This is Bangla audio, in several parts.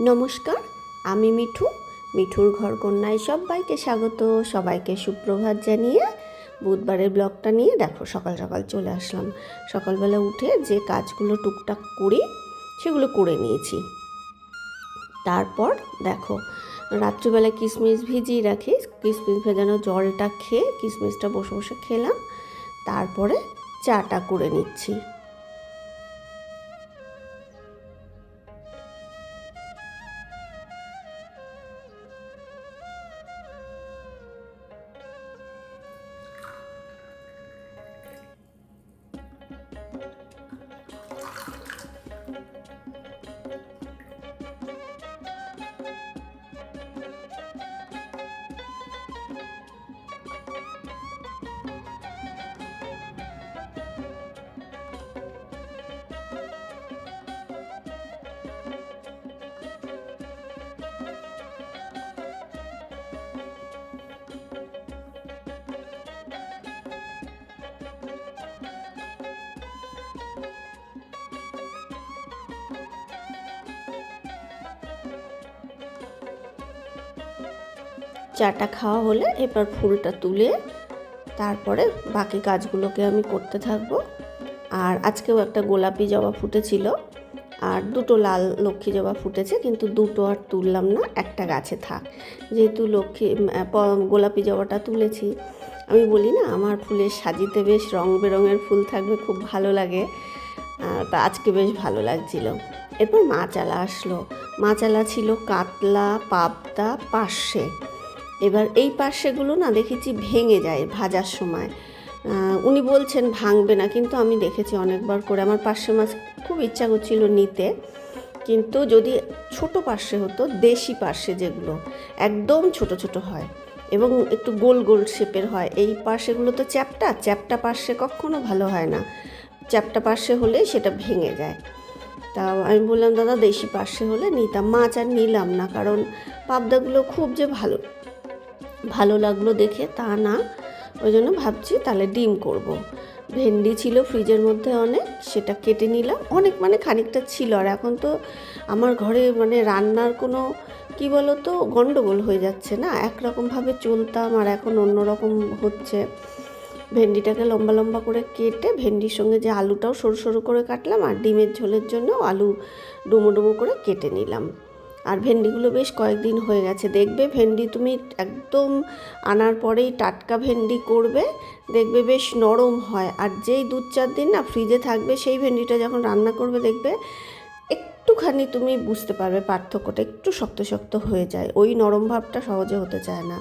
নমস্কার, আমি মিঠু। মিঠুর ঘর কন্যায় সবাইকে স্বাগত। সবাইকে সুপ্রভাত জানিয়ে বুধবারের ব্লগটা নিয়ে দেখো, সকাল সকাল চলে আসলাম। সকালবেলা উঠে যে কাজগুলো টুকটাক করি, সেগুলো করে নিয়েছি। তারপর দেখো, রাত্রিবেলা কিশমিশ ভিজিয়ে রাখি কিশমিশ ভেজানো জলটা খেয়ে কিশমিশটা বসে বসে খেলাম। তারপরে চাটা করে নিচ্ছি। চাটা খাওয়া হলে এবার ফুলটা তুলে তারপরে বাকি কাজগুলোকে আমি করতে থাকব। আর আজকেও একটা গোলাপি জবা ফুটেছিল, আর দুটো লাল লক্ষ্মী জবা ফুটেছে, কিন্তু দুটো আর তুললাম না, একটা গাছে থাক। যেহেতু লক্ষ্মী গোলাপি জবাটা তুলেছি, আমি বলি না, আমার ফুলের সাজিতে বেশ রং বেরঙের ফুল থাকবে, খুব ভালো লাগে। তা আজকে বেশ ভালো লাগছিল। এরপর মাচালা আসলো। মাচালা ছিল কাতলা, পাবদা, পার্শে। এবার এই পার্শ্বেগুলো না দেখেছি ভেঙে যায় ভাজার সময়। উনি বলছেন ভাঙবে না, কিন্তু আমি দেখেছি অনেকবার করে। আমার পার্শ্বে মাছ খুব ইচ্ছা করছিল নিতে, কিন্তু যদি ছোট পার্শ্বে হতো, দেশি পার্শ্বে যেগুলো, একদম ছোট ছোট হয় এবং একটু গোল গোল শেপের হয়, এই পার্শ্বেগুলো তো চ্যাপটা চ্যাপটা পার্শ্বে কখনো ভালো হয় না। চ্যাপটা পার্শ্বে হলে সেটা ভেঙে যায়। তা আমি বললাম, দাদা, দেশি পার্শ্বে হলে নিতাম, মাছ আর নিলাম না, কারণ পাবদাগুলো খুব যে ভালো ভালো লাগল দেখে, তা না। ওই জন্য ভাবছি তাহলে ডিম করব। ভেন্ডি ছিল ফ্রিজের মধ্যে অনেক, সেটা কেটে নিলাম। অনেক মানে খানিকটা ছিল। আর এখন তো আমার ঘরে মানে রান্নার কোনো, কি বলো তো গণ্ডগোল হয়ে যাচ্ছে না? একরকমভাবে চলতাম আর এখন অন্যরকম হচ্ছে। ভেন্ডিটাকে লম্বা লম্বা করে কেটে ভেন্ডির সঙ্গে যে আলুটাও সরু সরু করে কাটলাম আর ডিমের ঝোলের জন্য আলু ডুমো ডুমো করে কেটে নিলাম। আর ভেন্ডিগুলো বেশ কয়েকদিন হয়ে গেছে। দেখবে ভেন্ডি তুমি একদম আনার পরেই টাটকা ভেন্ডি করবে, দেখবে বেশ নরম হয়। আর যেই দু চার দিন না ফ্রিজে থাকবে, সেই ভেন্ডিটা যখন রান্না করবে, দেখবে একটুখানি তুমি বুঝতে পারবে পার্থক্যটা একটু শক্ত শক্ত হয়ে যায়। ওই নরম ভাবটা সহজে হতে চায় না।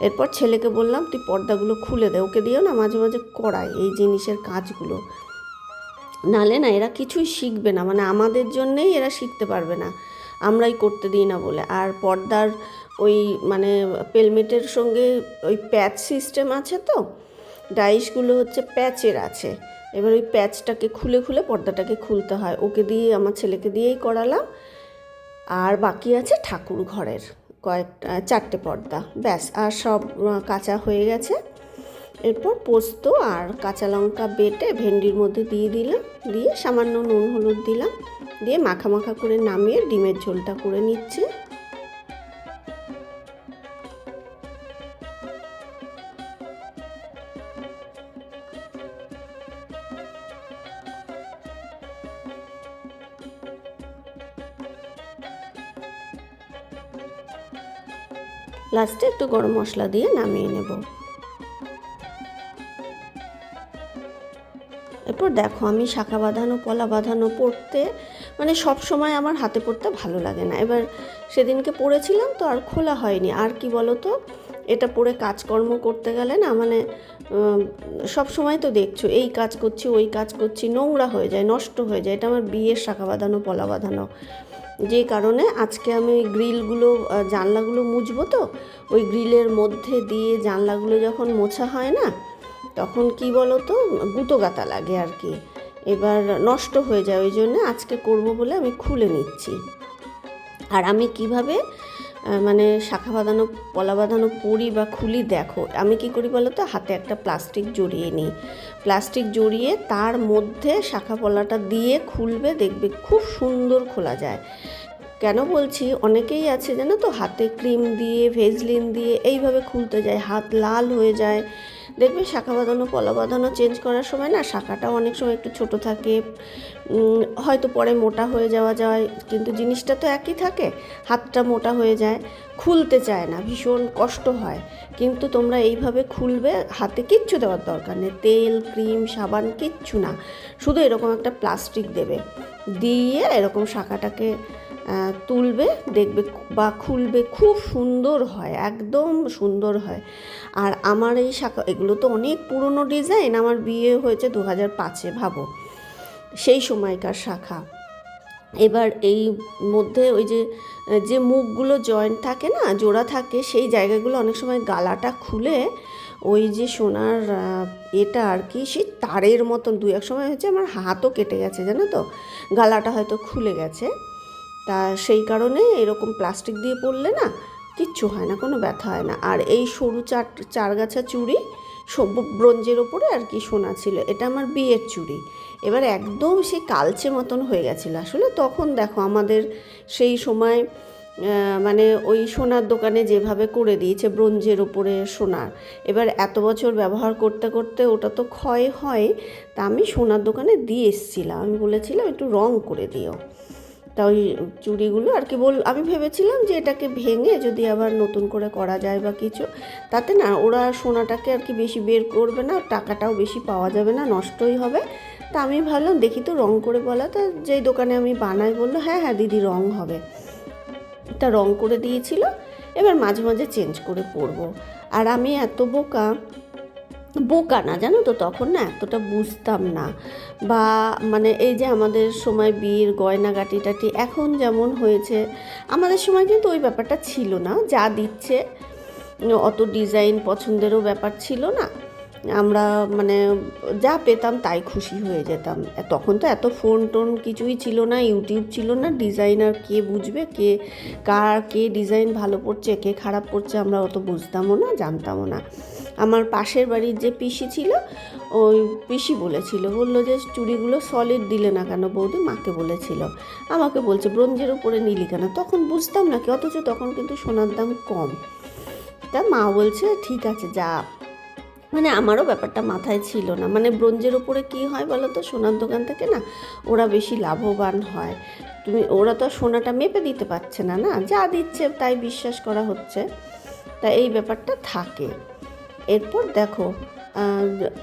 এরপর ছেলেকে বললাম, তুই পর্দাগুলো খুলে দে, ওকে দিও না মাঝে মাঝে করায় এই জিনিসের কাজগুলো। নালে না এরা কিছুই শিখবে না মানে আমাদের জন্যেই এরা শিখতে পারবে না। আমরাই করতে দিই না বলে। আর পর্দার ওই মানে পেলমেটের সঙ্গে ওই প্যাচ সিস্টেম আছে তো, ডাইসগুলো হচ্ছে প্যাচের আছে। এবার ওই প্যাচটাকে খুলে খুলে পর্দাটাকে খুলতে হয়। ওকে দিয়ে, আমার ছেলেকে দিয়েই করালাম। আর বাকি আছে ঠাকুর ঘরের কয়েকটা, চারটে পর্দা। ব্যাস, আর সব কাঁচা হয়ে গেছে। এরপর পোস্ত আর কাঁচা লঙ্কা বেটে ভেন্ডির মধ্যে দিয়ে দিলাম। দিয়ে সামান্য নুন, হলুদ দিলাম। দিয়ে মাখা মাখা করে নামিয়ে ডিমের ঝোলটা করে নিচ্ছে। লাস্টে একটু গরম মশলা দিয়ে নামিয়ে নেব। এরপর দেখো আমি শাখা বাঁধানো, পলা বাঁধানো পড়তে মানে সব সময় আমার হাতে পড়তে ভালো লাগে না। এবার সেদিনকে পড়েছিলাম তো আর খোলা হয়নি। আর কি বলো তো এটা পরে কাজকর্ম করতে গেলে না মানে সব সময় তো দেখছ, এই কাজ করছি, ওই কাজ করছি, নোংরা হয়ে যায়, নষ্ট হয়ে যায়। এটা আমার বিয়ের শাখা বাঁধানো, পলা বাঁধানো। যে কারণে আজকে আমি ওই গ্রিলগুলো জানলাগুলো মুছবো তো, ওই গ্রিলের মধ্যে দিয়ে জানলাগুলো যখন মোছা হয় না, তখন কি বলো তো গুঁতো গাতা লাগে আর কি। এবার নষ্ট হয়ে যায়, ওই জন্য আজকে করব বলে আমি খুলে নিচ্ছি। আর আমি কীভাবে মানে শাখা বাঁধানো, পলা বাঁধানো পরি বা খুলি দেখো, আমি কি করি বলো তো হাতে একটা প্লাস্টিক জড়িয়ে নিই। প্লাস্টিক জড়িয়ে তার মধ্যে শাখা পলাটা দিয়ে খুলবে, দেখবে খুব সুন্দর খোলা যায়। কেন বলছি? অনেকেই আছে জানো তো, হাতে ক্রিম দিয়ে, ভেজলিন দিয়ে এইভাবে খুলতে যায়, হাত লাল হয়ে যায় দেখবে শাখা বাঁধানো, পলা বাঁধানো চেঞ্জ করার সময় না শাখাটাও অনেক সময় একটু ছোট থাকে। হয়তো পরে মোটা হয়ে যাওয়া যায়, কিন্তু জিনিসটা তো একই থাকে, হাতটা মোটা হয়ে যায়, খুলতে চায় না, ভীষণ কষ্ট হয়। কিন্তু তোমরা এইভাবে খুলবে, হাতে কিচ্ছু দেওয়ার দরকার নেই, তেল, ক্রিম, সাবান কিচ্ছু না, শুধু এরকম একটা প্লাস্টিক দেবে। দিয়ে এরকম শাখাটাকে তুলবে, দেখবে বা খুলবে, খুব সুন্দর হয়, একদম সুন্দর হয়। আর আমার এই শাখা, এগুলো তো অনেক পুরনো ডিজাইন, আমার বিয়ে হয়েছে দু হাজার পাঁচে, ভাবো। সেই সময়কার শাখা। এবার এই মধ্যে ওই যে যে মুখগুলো জয়েন্ট থাকে না, জোড়া থাকে, সেই জায়গাগুলো অনেক সময় গালাটা খুলে ওই যে সোনার এটা আর কি, সেই তারের মতন দু এক সময় হচ্ছে আমার হাতও কেটে গেছে, জানো তো? গালাটা হয়তো খুলে গেছে। তা সেই কারণে এরকম প্লাস্টিক দিয়ে পড়লে না কিচ্ছু হয় না, কোনো ব্যথা হয় না। আর এই সরু চার চারগাছা চুড়ি সব- ব্রোঞ্জের ওপরে আর কি সোনা ছিল, এটা আমার বিয়ের চুড়ি। এবার একদম সেই কালচে মতন হয়ে গেছিল আসলে। তখন দেখো আমাদের সেই সময় মানে ওই সোনার দোকানে যেভাবে করে দিয়েছে ব্রোঞ্জের ওপরে সোনার এবার এত বছর ব্যবহার করতে করতে ওটা তো ক্ষয় হয়, তা আমি সোনার দোকানে দিয়ে এসেছিলাম। আমি বলেছিলাম একটু রং করে দিও। তা ওই চুড়িগুলো আর কি বল, আমি ভেবেছিলাম যে এটাকে ভেঙে যদি আবার নতুন করে করা যায় বা কিছু, তাতে না ওরা সোনাটাকে আর কি বেশি বের করবে না, টাকাটাও বেশি পাওয়া যাবে না, নষ্টই হবে। তা আমি ভাবলাম, দেখি তো রং করে বলা, তা যেই দোকানে আমি বানাই বলল হ্যাঁ হ্যাঁ দিদি, রং হবে। তা রং করে দিয়েছিল, এবার মাঝে মাঝে চেঞ্জ করে পরবো। আর আমি এত বোকা বোকা না, জানো তো? তখন না এতটা বুঝতাম না। বা মানে এই যে আমাদের সময় বিয়ের গয়নাগাটি টাটি এখন যেমন হয়েছে, আমাদের সময় কিন্তু ওই ব্যাপারটা ছিল না। যা দিচ্ছে, অত ডিজাইন পছন্দেরও ব্যাপার ছিল না। আমরা মানে যা পেতাম তাই খুশি হয়ে যেতাম। তখন তো এত ফোন টোন কিছুই ছিল না, ইউটিউব ছিল না, ডিজাইনার কে বুঝবে, কে কার কে ডিজাইন ভালো পড়ছে, কে খারাপ পড়ছে আমরা অত বুঝতামও না, জানতামও না। আমার পাশের বাড়ির যে পিসি ছিল, ওই পিসি বলেছিল, বলল যে চুড়িগুলো সলিড দিলে না কেন বৌদি? মাকে বলেছিল। আমাকে বলছে, ব্রোঞ্জের উপরে নিলি কেন? তখন বুঝতাম না কি, অথচ তখন কিন্তু সোনার দাম কম। তা মা বলছে, ঠিক আছে, যা। মানে আমারও ব্যাপারটা মাথায় ছিল না। মানে ব্রোঞ্জের ওপরে কি হয় বলো তো? সোনার দোকান থেকে না, ওরা বেশি লাভবান হয়। তুমি, ওরা তো সোনাটা মেপে দিতে পারছে না না? যা দিচ্ছে তাই বিশ্বাস করা হচ্ছে। তা এই ব্যাপারটা থাকে। এরপর দেখো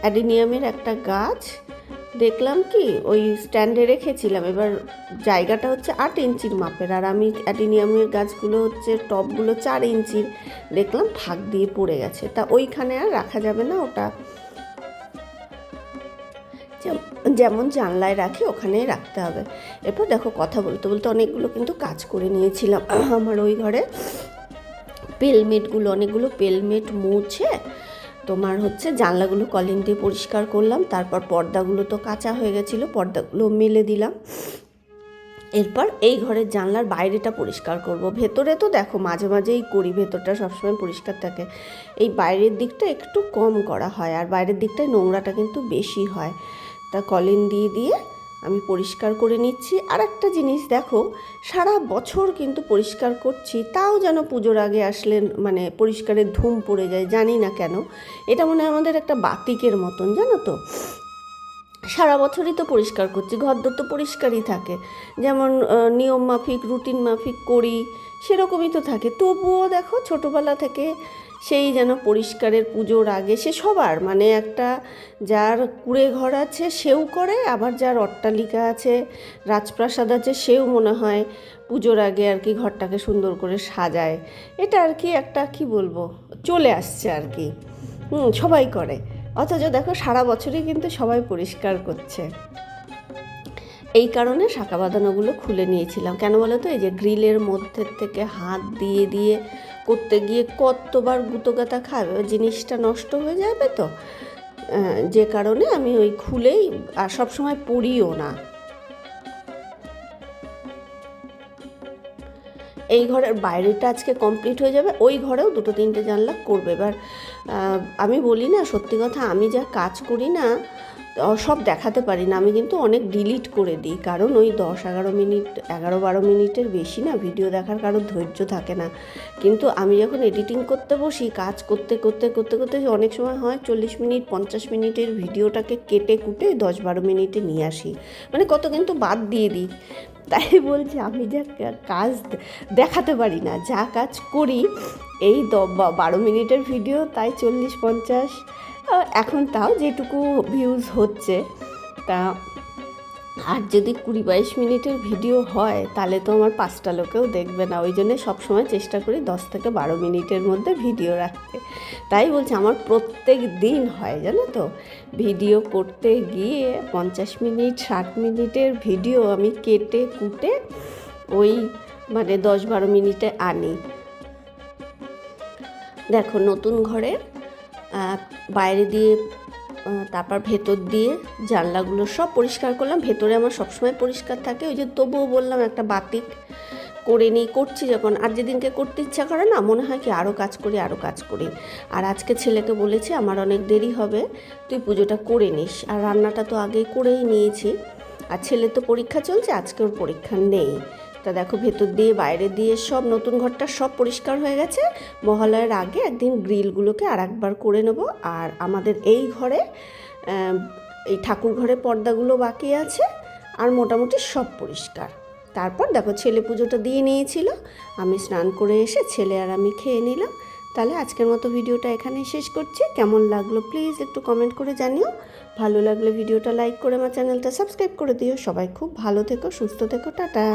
অ্যাডিনিয়ামের একটা গাছ, দেখলাম কি, ওই স্ট্যান্ডে রেখেছিলাম। এবার জায়গাটা হচ্ছে আট ইঞ্চির মাপের, আর আমি অ্যাডিনিয়ামের গাছগুলো হচ্ছে টপগুলো চার ইঞ্চির, দেখলাম ফাঁক দিয়ে পড়ে গেছে। তা ওইখানে আর রাখা যাবে না ওটা। যেমন জানলায় রাখি, ওখানেই রাখতে হবে। এরপর দেখো, কথা বলতে বলতে অনেকগুলো কিন্তু কাজ করে নিয়েছিলাম। আমার ওই ঘরে পেলমেটগুলো, অনেকগুলো পেলমেট মুছে তোমার হচ্ছে জানলাগুলো কলিং দিয়ে পরিষ্কার করলাম, তারপর পর্দাগুলো তো কাঁচা হয়ে গেছিল, পর্দাগুলো মেলে দিলাম। এরপর এই ঘরের জানলার বাইরেটা পরিষ্কার করব। ভেতরে তো দেখো মাঝে মাঝেই করি ভেতরটা সবসময় পরিষ্কার থাকে। এই বাইরের দিকটা একটু কম করা হয়, আর বাইরের দিকটায় নোংরাটা কিন্তু বেশি হয়। তা কলিন দিয়ে দিয়ে আমি পরিষ্কার করে নিচ্ছি। আর একটা জিনিস দেখো, সারা বছর কিন্তু পরিষ্কার করছি, তাও যেন পুজোর আগে আসলে মানে পরিষ্কারের ধুম পড়ে যায়, জানি না কেন। এটা মনে হয় আমাদের একটা বাতিকের মতন, জানো তো? সারা বছরই তো পরিষ্কার করছি ঘরদোর তো পরিষ্কারই থাকে। যেমন নিয়ম মাফিক, রুটিন মাফিক করি, সেরকমই তো থাকে। তবুও দেখো, ছোটোবেলা থেকে সেই যেন পরিষ্কারের পুজোর আগে সে সবার মানে একটা যার কুড়ে ঘর আছে সেও করে, আবার যার অট্টালিকা আছে, রাজপ্রাসাদ আছে সেও মনে হয় পুজোর আগে আর কি ঘরটাকে সুন্দর করে সাজায়। এটা আর কি একটা, কি বলব, চলে আসছে আর কি। হুম, সবাই করে। অথচ দেখো সারা বছরই কিন্তু সবাই পরিষ্কার করছে। এই কারণে শাঁখা বাঁধানোগুলো খুলে নিয়েছিলাম। কেন বলো তো? এই যে গ্রিলের মধ্যে থেকে হাত দিয়ে দিয়ে করতে গিয়ে কতবার গুঁতোগাতা খাবে জিনিসটা নষ্ট হয়ে যাবে তো? যে কারণে আমি ওই খুলেই আর সবসময় পরিও না। এই ঘরের বাইরেটা আজকে কমপ্লিট হয়ে যাবে, ওই ঘরেও দুটো তিনটে জানলা করবে। এবার আমি বলি না সত্যি কথা, আমি যা কাজ করি না সব দেখাতে পারি না। আমি কিন্তু অনেক ডিলিট করে দিই। কারণ ওই দশ এগারো মিনিট, এগারো বারো মিনিটের বেশি না ভিডিও দেখার কারোর ধৈর্য থাকে না। কিন্তু আমি যখন এডিটিং করতে বসি, কাজ করতে করতে করতে করতে অনেক সময় হয় চল্লিশ মিনিট, পঞ্চাশ মিনিটের ভিডিওটাকে কেটে কুটে দশ বারো মিনিটে নিয়ে আসি। মানে কত কিন্তু বাদ দিয়ে দিই। তাই বলছি, আমি যা কাজ দেখাতে পারি না, যা কাজ করি, এই দ বারো মিনিটের ভিডিও তাই চল্লিশ, পঞ্চাশ এখন তাও যেটুকু ভিউজ হচ্ছে, তা আর যদি কুড়ি বাইশ মিনিটের ভিডিও হয়, তাহলে তো আমার পাঁচটা লোকেও দেখবে না। ওই জন্যে সবসময় চেষ্টা করি দশ থেকে বারো মিনিটের মধ্যে ভিডিও রাখতে। তাই বলছি, আমার প্রত্যেক দিন হয়, জানো তো? ভিডিও করতে গিয়ে পঞ্চাশ মিনিট, ষাট মিনিটের ভিডিও আমি কেটে, কুটে ওই মানে দশ বারো মিনিটে আনি। দেখো, নতুন ঘরের বাইরে দিয়ে তারপর ভেতর দিয়ে জানলাগুলো সব পরিষ্কার করলাম। ভেতরে আমার সবসময় পরিষ্কার থাকে। ওই যে তবুও বললাম একটা বাতিক করে নিই করছি যখন। আর যেদিনকে করতে ইচ্ছা করে না, মনে হয় কি আরও কাজ করি আরও কাজ করি। আর আজকে ছেলেকে বলেছি, আমার অনেক দেরি হবে, তুই পুজোটা করে নিস। আর রান্নাটা তো আগেই করেই নিয়েছি। আর ছেলে তো পরীক্ষা চলছে, আজকে ওর পরীক্ষা নেই। তা দেখো ভেতর দিয়ে, বাইরে দিয়ে সব নতুন ঘরটা সব পরিষ্কার হয়ে গেছে। মহালয়ের আগে একদিন গ্রিলগুলোকে আর একবার করে নেব। আর আমাদের এই ঘরে এই ঠাকুর ঘরের পর্দাগুলো বাকি আছে। আর মোটামুটি সব পরিষ্কার। তারপর দেখো ছেলে পুজোটা দিয়ে নিয়েছিল। আমি স্নান করে এসে ছেলে আর আমি খেয়ে নিলাম। তাহলে আজকের মতো ভিডিওটা এখানেই শেষ করছি। কেমন লাগল প্লিজ একটু কমেন্ট করে জানিও। ভালো লাগলে ভিডিওটা লাইক করে আমার চ্যানেলটা সাবস্ক্রাইব করে দিও। সবাই খুব ভালো থেকো, সুস্থ থেকো, টাটা।